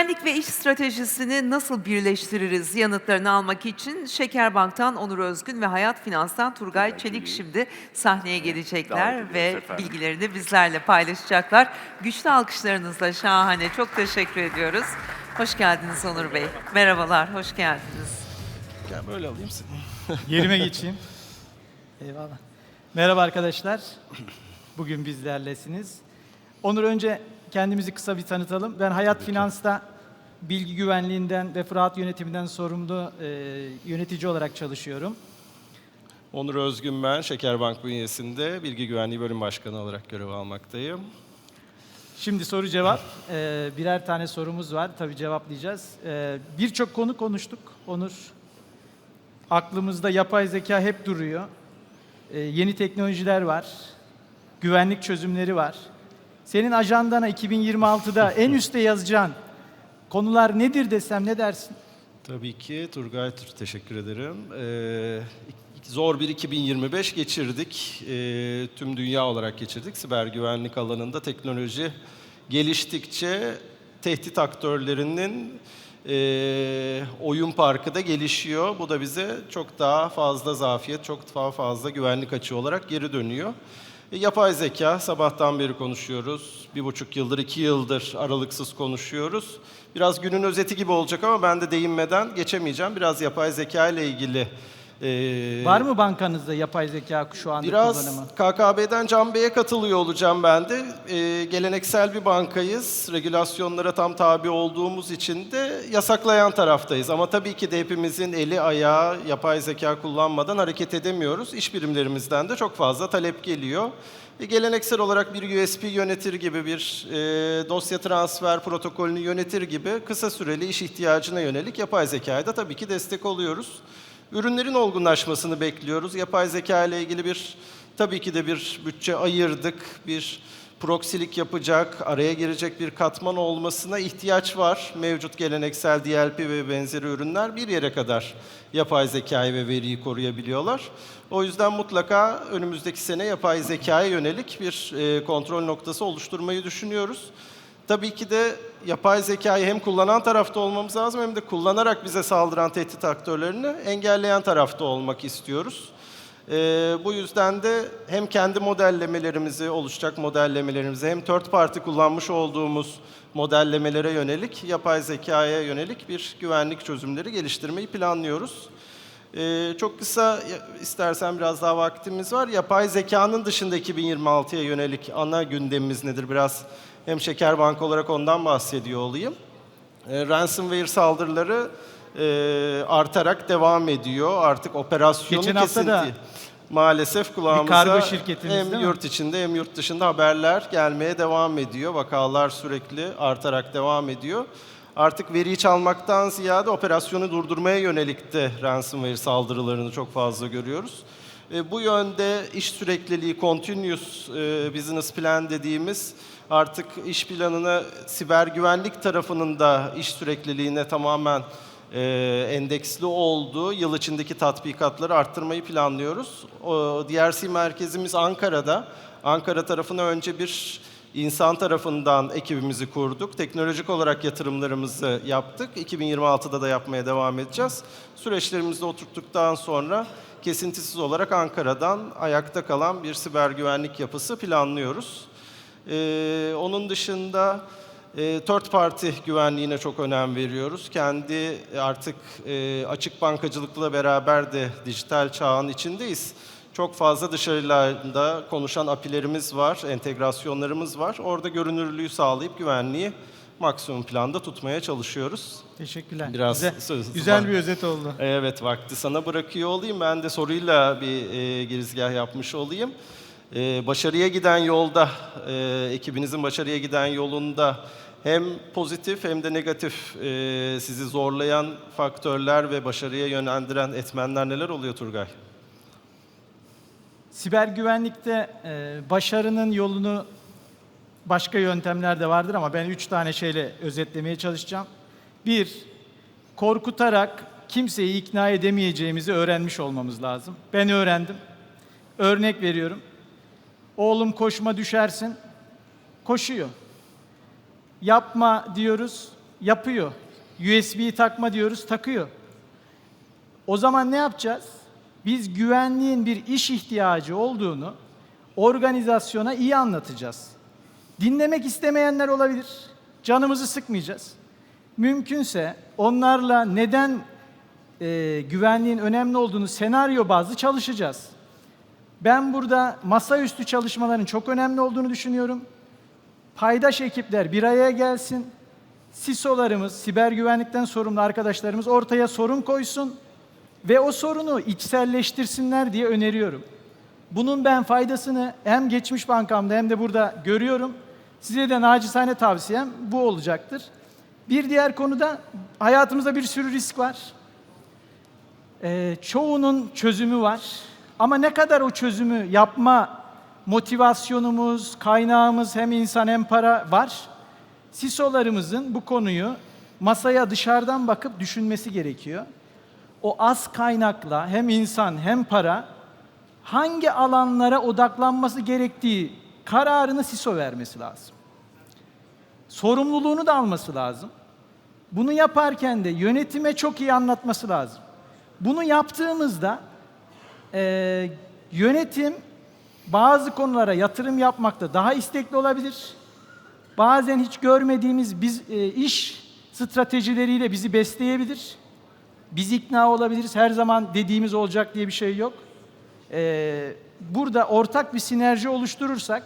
Güvenlik ve iş stratejisini nasıl birleştiririz yanıtlarını almak için Şekerbank'tan Onur Özgün ve Hayat Finans'tan Turgay Çelik şimdi sahneye gelecekler ve efendim. bilgilerini bizlerle paylaşacaklar. Güçlü alkışlarınızla şahane. Çok teşekkür ediyoruz. Hoş geldiniz Onur Bey. Merhabalar, hoş geldiniz. Gel böyle alayım seni. Yerime geçeyim. Eyvallah. Merhaba arkadaşlar. Bugün bizlerlesiniz. Onur önce kendimizi kısa bir tanıtalım. Ben Hayat Finans'ta bilgi güvenliğinden ve fırat yönetiminden sorumlu e, yönetici olarak çalışıyorum. Onur Özgün ben, Şekerbank bünyesinde Bilgi Güvenliği Bölüm Başkanı olarak görev almaktayım. Şimdi soru cevap. E, birer tane sorumuz var. Tabii cevaplayacağız. E, Birçok konu konuştuk. Onur, aklımızda yapay zeka hep duruyor. E, yeni teknolojiler var. Güvenlik çözümleri var. Senin ajandana 2026'da en üste yazacağın konular nedir desem ne dersin? Tabii ki Turgay Tur, teşekkür ederim. Ee, zor bir 2025 geçirdik. Ee, tüm dünya olarak geçirdik. Siber güvenlik alanında teknoloji geliştikçe tehdit aktörlerinin e, oyun parkı da gelişiyor. Bu da bize çok daha fazla zafiyet, çok daha fazla güvenlik açığı olarak geri dönüyor. E, Yapay zeka, sabahtan beri konuşuyoruz. Bir buçuk yıldır, iki yıldır aralıksız konuşuyoruz. Biraz günün özeti gibi olacak ama ben de değinmeden geçemeyeceğim. Biraz yapay zeka ile ilgili e, Var mı bankanızda yapay zeka şu anda Biraz kullanımı? KKB'den Can Bey'e katılıyor olacağım ben de. Ee, geleneksel bir bankayız. Regülasyonlara tam tabi olduğumuz için de yasaklayan taraftayız. Ama tabii ki de hepimizin eli ayağı yapay zeka kullanmadan hareket edemiyoruz. İş birimlerimizden de çok fazla talep geliyor. E, geleneksel olarak bir USB yönetir gibi bir e, dosya transfer protokolünü yönetir gibi kısa süreli iş ihtiyacına yönelik yapay zekaya da tabii ki destek oluyoruz. Ürünlerin olgunlaşmasını bekliyoruz. Yapay zeka ile ilgili bir tabii ki de bir bütçe ayırdık. Bir proksilik yapacak, araya girecek bir katman olmasına ihtiyaç var. Mevcut geleneksel DLP ve benzeri ürünler bir yere kadar yapay zekayı ve veriyi koruyabiliyorlar. O yüzden mutlaka önümüzdeki sene yapay zekaya yönelik bir e, kontrol noktası oluşturmayı düşünüyoruz. Tabii ki de yapay zekayı hem kullanan tarafta olmamız lazım hem de kullanarak bize saldıran tehdit aktörlerini engelleyen tarafta olmak istiyoruz. Ee, bu yüzden de hem kendi modellemelerimizi, oluşacak modellemelerimizi hem third party kullanmış olduğumuz modellemelere yönelik, yapay zekaya yönelik bir güvenlik çözümleri geliştirmeyi planlıyoruz. Ee, çok kısa istersen biraz daha vaktimiz var. Yapay zekanın dışında 2026'ya yönelik ana gündemimiz nedir? Biraz hem Şekerbank olarak ondan bahsediyor olayım. E, ransomware saldırıları e, artarak devam ediyor. Artık operasyonu Geçen hafta da kesinti maalesef kulağımıza hem yurt içinde hem yurt dışında haberler gelmeye devam ediyor. Vakalar sürekli artarak devam ediyor. Artık veriyi çalmaktan ziyade operasyonu durdurmaya yönelik de ransomware saldırılarını çok fazla görüyoruz. E, bu yönde iş sürekliliği, continuous e, business plan dediğimiz artık iş planına siber güvenlik tarafının da iş sürekliliğine tamamen e, endeksli olduğu yıl içindeki tatbikatları arttırmayı planlıyoruz. O, DRC merkezimiz Ankara'da. Ankara tarafına önce bir insan tarafından ekibimizi kurduk. Teknolojik olarak yatırımlarımızı yaptık. 2026'da da yapmaya devam edeceğiz. Süreçlerimizi oturttuktan sonra kesintisiz olarak Ankara'dan ayakta kalan bir siber güvenlik yapısı planlıyoruz. Ee, onun dışında e, third party güvenliğine çok önem veriyoruz. Kendi e, artık e, açık bankacılıkla beraber de dijital çağın içindeyiz. Çok fazla dışarılarda konuşan API'lerimiz var, entegrasyonlarımız var. Orada görünürlüğü sağlayıp güvenliği maksimum planda tutmaya çalışıyoruz. Teşekkürler. Biraz güzel, söz- güzel bir özet oldu. Evet, vakti sana bırakıyor olayım. Ben de soruyla bir e, girizgah yapmış olayım. E, başarıya giden yolda, e, ekibinizin başarıya giden yolunda hem pozitif hem de negatif e, sizi zorlayan faktörler ve başarıya yönlendiren etmenler neler oluyor Turgay? Siber güvenlikte e, başarının yolunu başka yöntemler de vardır ama ben üç tane şeyle özetlemeye çalışacağım. Bir, korkutarak kimseyi ikna edemeyeceğimizi öğrenmiş olmamız lazım. Ben öğrendim. Örnek veriyorum. Oğlum koşma düşersin. Koşuyor. Yapma diyoruz. Yapıyor. USB takma diyoruz, takıyor. O zaman ne yapacağız? Biz güvenliğin bir iş ihtiyacı olduğunu organizasyona iyi anlatacağız. Dinlemek istemeyenler olabilir. Canımızı sıkmayacağız. Mümkünse onlarla neden e, güvenliğin önemli olduğunu senaryo bazlı çalışacağız. Ben burada masaüstü çalışmaların çok önemli olduğunu düşünüyorum. Paydaş ekipler bir araya gelsin. SISO'larımız, siber güvenlikten sorumlu arkadaşlarımız ortaya sorun koysun ve o sorunu içselleştirsinler diye öneriyorum. Bunun ben faydasını hem geçmiş bankamda hem de burada görüyorum. Size de nacizane tavsiyem bu olacaktır. Bir diğer konuda hayatımızda bir sürü risk var. Ee, çoğunun çözümü var. Ama ne kadar o çözümü yapma motivasyonumuz, kaynağımız hem insan hem para var. SISO'larımızın bu konuyu masaya dışarıdan bakıp düşünmesi gerekiyor. O az kaynakla hem insan hem para hangi alanlara odaklanması gerektiği kararını SISO vermesi lazım. Sorumluluğunu da alması lazım. Bunu yaparken de yönetime çok iyi anlatması lazım. Bunu yaptığımızda eee, yönetim bazı konulara yatırım yapmakta daha istekli olabilir. Bazen hiç görmediğimiz biz e, iş stratejileriyle bizi besleyebilir. Biz ikna olabiliriz. Her zaman dediğimiz olacak diye bir şey yok. Eee, burada ortak bir sinerji oluşturursak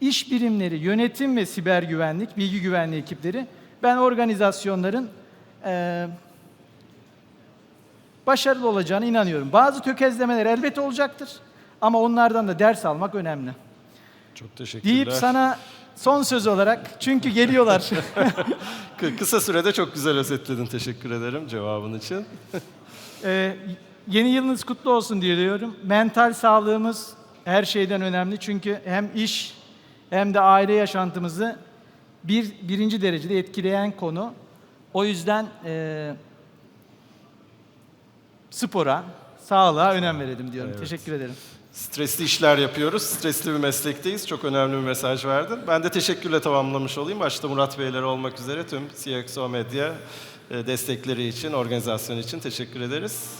iş birimleri, yönetim ve siber güvenlik, bilgi güvenliği ekipleri ben organizasyonların eee başarılı olacağına inanıyorum. Bazı tökezlemeler elbette olacaktır ama onlardan da ders almak önemli. Çok teşekkürler. Deyip sana son söz olarak çünkü geliyorlar. Kı- Kısa sürede çok güzel özetledin. Teşekkür ederim cevabın için. Ee, yeni yılınız kutlu olsun diyorum. Mental sağlığımız her şeyden önemli çünkü hem iş hem de aile yaşantımızı bir birinci derecede etkileyen konu. O yüzden e, spora, sağlığa önem verelim diyorum. Evet. Teşekkür ederim. Stresli işler yapıyoruz. Stresli bir meslekteyiz. Çok önemli bir mesaj verdin. Ben de teşekkürle tamamlamış olayım. Başta Murat Beyler olmak üzere tüm CXO Medya e, destekleri için, organizasyon için teşekkür ederiz.